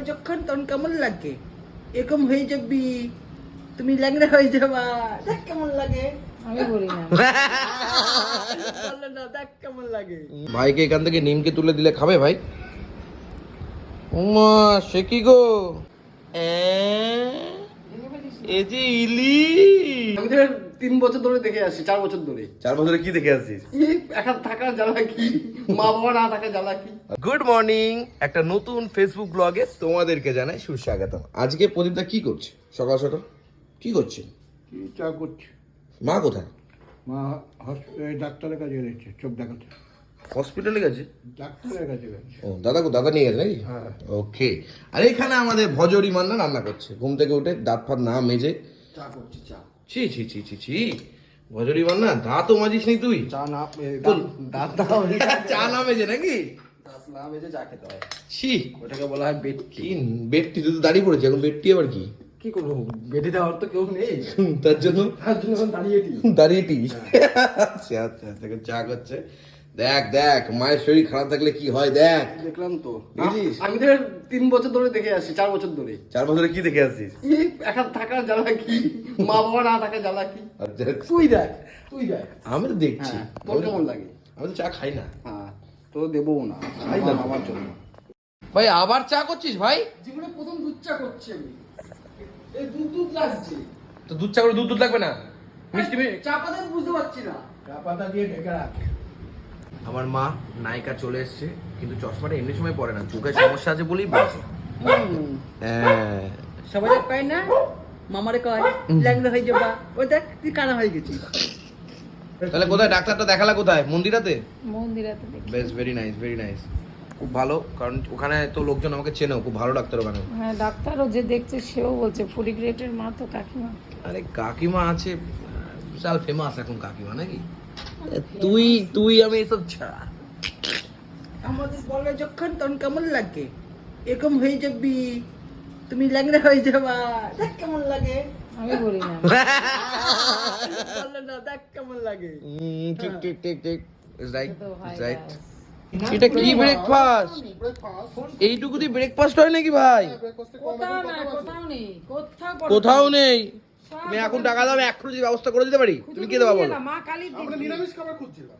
যখন তখন কেমন লাগে? এরকম হয়ে যাবি। তুমি ল্যাংড়া হয়ে যাবা। দেখ কেমন লাগে। না। দেখ কেমন লাগে। ভাইকে এখান থেকে নিমকে তুলে দিলে খাবে ভাই? উমা সে কি গো? এ? যে ইলি আমি তো তিন বছর ধরে দেখে আসছি চার বছর ধরে। চার বছরে কি দেখে আসছিস একা থাকার জ্বালা কি? মা বাবা না থাকার জ্বালা কি? গুড মর্নিং একটা নতুন ফেসবুক ব্লগে তোমাদেরকে জানাই সুস্বাগতম। আজকে প্রদীপদা কি করছে? সকাল সকাল কি করছে? কি চা করছি? মা কোথায়? মা হস- এই ডাক্তারের কাছে গেছে চোখ দেখাতে। হসপিটালে গেছে? ডাক্তারের কাছে গেছে। ও দাদা দাদা নিয়ে গেছে নাকি? হ্যাঁ। ওকে আর এখানে আমাদের ভজরি মান্না রান্না করছে। ঘুম থেকে উঠে দাঁত ফাত না মেজে চা করছে চা। ছি ছি ছি ছি ছি। ভজরি মান্না দাঁতও মাজিস নি তুই। চা না দাঁত- না চা না মেজে নাকি? না মেজে চা খেতে হয়। ছি। ওটাকে বলা হয় বেটটি কি বেডটি তুই তো দাঁড়িয়ে পড়েছে এখন বেটটি আবার কি? কি করব? বেটি দেওয়ার তো কেউ নেই। তার জন্য? তার জন্য দাঁড়িয়ে দিই দাঁড়িয়ে টি আচ্ছা আচ্ছা আচ্ছা, চা করছে দেখ দেখ মায়ের শরীর খারাপ থাকলে কি হয় দেখ। দেখলাম তো? আমি তো তিন বছর ধরে দেখে আসছি চার বছর ধরে। চার বছরে কি দেখে আসছিস? এই একা থাকার জ্বালা কি? মা বাবা না থাকার জ্বালা কি? আচ্ছা তুই দেখ তুই দেখ। আমি তো দেখছি। হ্যাঁ তোর কেমন লাগে? আমি তো চা খাই না। হ্যাঁ তো দেবো না। খাই না। আমার জন্য। ভাই আবার চা করছিস ভাই? জীবনে প্রথম দুধ চা করছি আমি। এই দুধ দুধ লাগছে। তো দুধ চা করে দুধ দুধ লাগবে না? মিষ্টি মি- চা পাতা বুঝতে পারছি না। চা পাতা দিয়ে ঢেকে রাখ। আমার মা নায়িকা চলে এসেছে কিন্তু চশমাটা এমনি সময় পরে না চোখে সমস্যা আছে বলেই পড়ছে হ্যাঁ সবাই কয় না? মামারে কয় ল্যাংড়া হয়ে যাবা। ও দেখ তুই কানা হয়ে গেছিস। তাহলে কোথায়? ডাক্তারটা দেখালা কোথায়? মন্দিরাতে? মন্দিরাতে বেশ ভেরি নাইস ভেরি নাইস খুব ভালো কারণ ওখানে তো লোকজন আমাকে চেনেও খুব ভালো ডাক্তার ওখানে। হ্যাঁ ডাক্তারও যে দেখছে সেও বলছে ফুডি গ্রেটের মা তো কাকিমা। আরে কাকিমা আছে বিশাল ফেমাস এখন কাকিমা নাকি? তুই তুই আমি এসব ছাড়া। আমাদের বলে যখন তখন কেমন লাগে? এরকম হয়ে যাবি। তুমি ল্যাংড়া হয়ে যাবা। দেখ কেমন লাগে। আমি বলি না। বলল না দেখ কেমন লাগে। হুম, ঠিক ঠিক ঠিক ঠিক। রাইট রাইট এটা কি ব্রেকফাস্ট এইটুকু দিয়ে ব্রেকফাস্ট হয় নাকি ভাই? কোথাও নেই কোথাও নেই। তুমি এখন টাকা দাও আমি এক্ষুনি ব্যবস্থা করে দিতে পারি তুমি কি দেবা বলো? মা আমরা নিরামিষ খাবার খুঁজছিলাম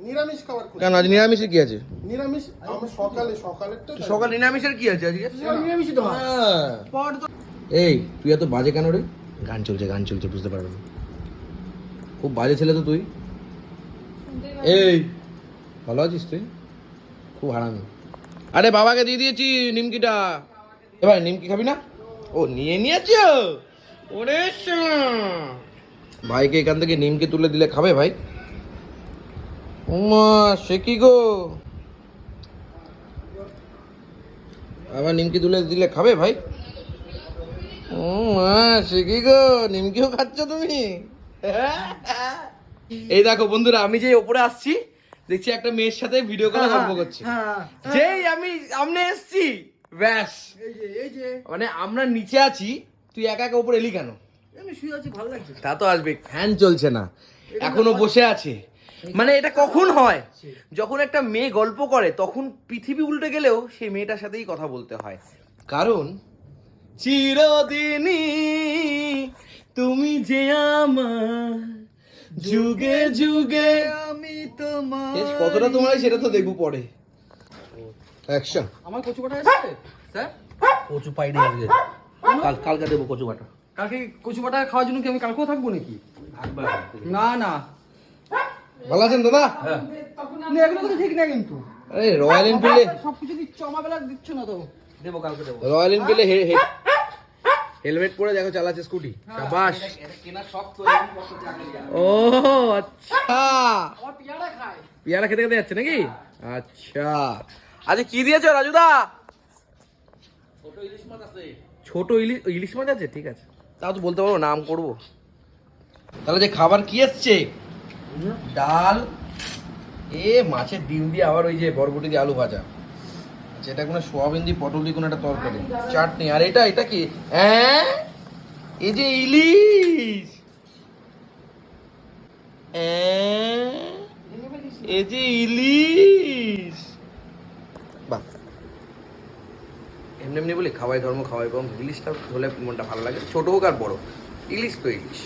নিরামিষ খাবার কেন আজ নিরামিষের কি আছে? নিরামিষ আমরা সকালে সকালের তো সকাল নিরামিষের কি আছে আজকে? নিরামিষই তো হ্যাঁ। এই তুই এত বাজে কেন রে? গান চলছে গান চলছে বুঝতে পারবে না। খুব বাজে ছেলে তো তুই। এই ভালো আছিস তুই? খুব হারামি। আরে বাবাকে দিয়ে দিয়েছি নিমকিটা। এবার নিমকি খাবি না? ও নিয়ে নিয়েছ। ওরে ভাইকে এখান থেকে নিমকে তুলে দিলে খাবে ভাই? উমা সে কি গো? আবার নিমকি তুলে দিলে খাবে ভাই? ও সে কি গো? নিমকিও খাচ্ছ তুমি? এই দেখো বন্ধুরা আমি যে ওপরে আসছি দেখছি একটা মেয়ের সাথে ভিডিও কলে গল্প করছে। হ্যাঁ যেই আমি সামনে এসছি ব্যাস। মানে আমরা নিচে আছি তুই একা একা উপরে এলি কেন? আমি শুয়ে আছি ভালো লাগছে। তা তো আসবে ফ্যান চলছে না। এখনও বসে আছে। মানে এটা কখন হয়? যখন একটা মেয়ে গল্প করে তখন পৃথিবী উল্টে গেলেও সেই মেয়েটার সাথেই কথা বলতে হয়। কারণ চিরদিনই তুমি যে আমার যুগে যুগে আমি তোমার কতটা তোমার সেটা তো দেখব পরে। অ্যাকশন আমার কচু এসেছে? স্যার কচু পাইনি আজকে। কাল কালকে দেবো কচু বাটা কালকে কচু পাটা খাওয়ার জন্য কি আমি কালকেও থাকব নাকি? না না। ভালো আছেন দাদা? না, এগুলো তো ঠিক না কিন্তু। আরে রয়্যাল এনফিল্ডে সবকিছু দিচ্ছ আমার বেলা দিচ্ছ না তো। দেবো কালকে দেবো। রয়্যাল এনফিল্ডে হেলমেট পরে দেখো চালাচ্ছে স্কুটি। সাবাস। ও আচ্ছা। পিয়ারা খায়। পেয়ারা খেতে খেতে যাচ্ছে নাকি? আচ্ছা। আচ্ছা কি দিয়েছ রাজুদা? ছোট ইলিশ ইলিশ মাছ আছে? ঠিক আছে। তাও তো বলতে পারব, নাম করব। তাহলে যে খাবার কি এসছে? ডাল, এ মাছের ডিম দিয়ে আবার ওই যে বরবটি দিয়ে আলু ভাজা। আচ্ছা এটা কোনো সোয়াবিন দিয়ে পটল দিয়ে কোনো একটা তরকারি। চাটনি, আর এটা এটা কি? হ্যাঁ? এই যে ইলিশ! হ্যাঁ? এই যে ইলিশ! এমনি এমনি বলি, খাওয়াই ধর্ম, খাওয়াই কম ইলিশটা হলে মনটা ভালো লাগে। ছোটো হোক আর বড়ো ইলিশ তো ইলিশ।